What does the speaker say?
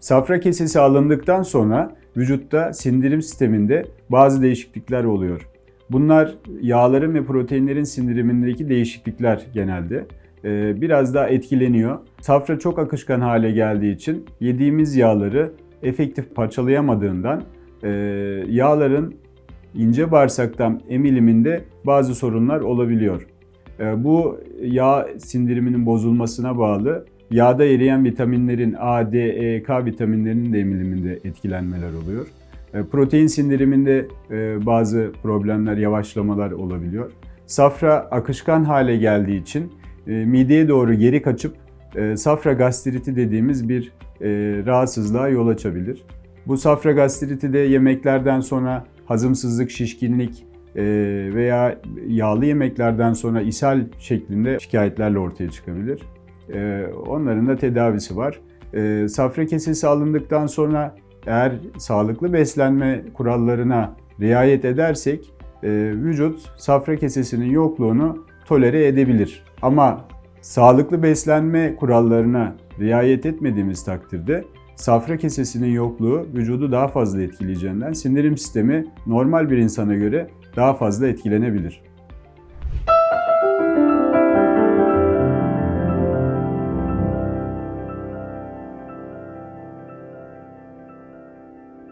Safra kesesi alındıktan sonra vücutta sindirim sisteminde bazı değişiklikler oluyor. Bunlar yağların ve proteinlerin sindirimindeki değişiklikler genelde. Ee, Biraz daha etkileniyor. Safra çok akışkan hale geldiği için yediğimiz yağları efektif parçalayamadığından e, yağların ince bağırsaktan emiliminde bazı sorunlar olabiliyor. E, Bu yağ sindiriminin bozulmasına bağlı yağda eriyen vitaminlerin A, D, E, K vitaminlerinin de emiliminde etkilenmeler oluyor. E, Protein sindiriminde e, bazı problemler, yavaşlamalar olabiliyor. Safra akışkan hale geldiği için e, mideye doğru geri kaçıp e, safra gastriti dediğimiz bir rahatsızlığa yol açabilir. Bu safra gastriti de yemeklerden sonra hazımsızlık, şişkinlik veya yağlı yemeklerden sonra ishal şeklinde şikayetlerle ortaya çıkabilir. E, Onların da tedavisi var. E, Safra kesesi alındıktan sonra eğer sağlıklı beslenme kurallarına riayet edersek e, vücut safra kesesinin yokluğunu tolere edebilir. Ama sağlıklı beslenme kurallarına riayet etmediğimiz takdirde safra kesesinin yokluğu vücudu daha fazla etkileyeceğinden sindirim sistemi normal bir insana göre daha fazla etkilenebilir.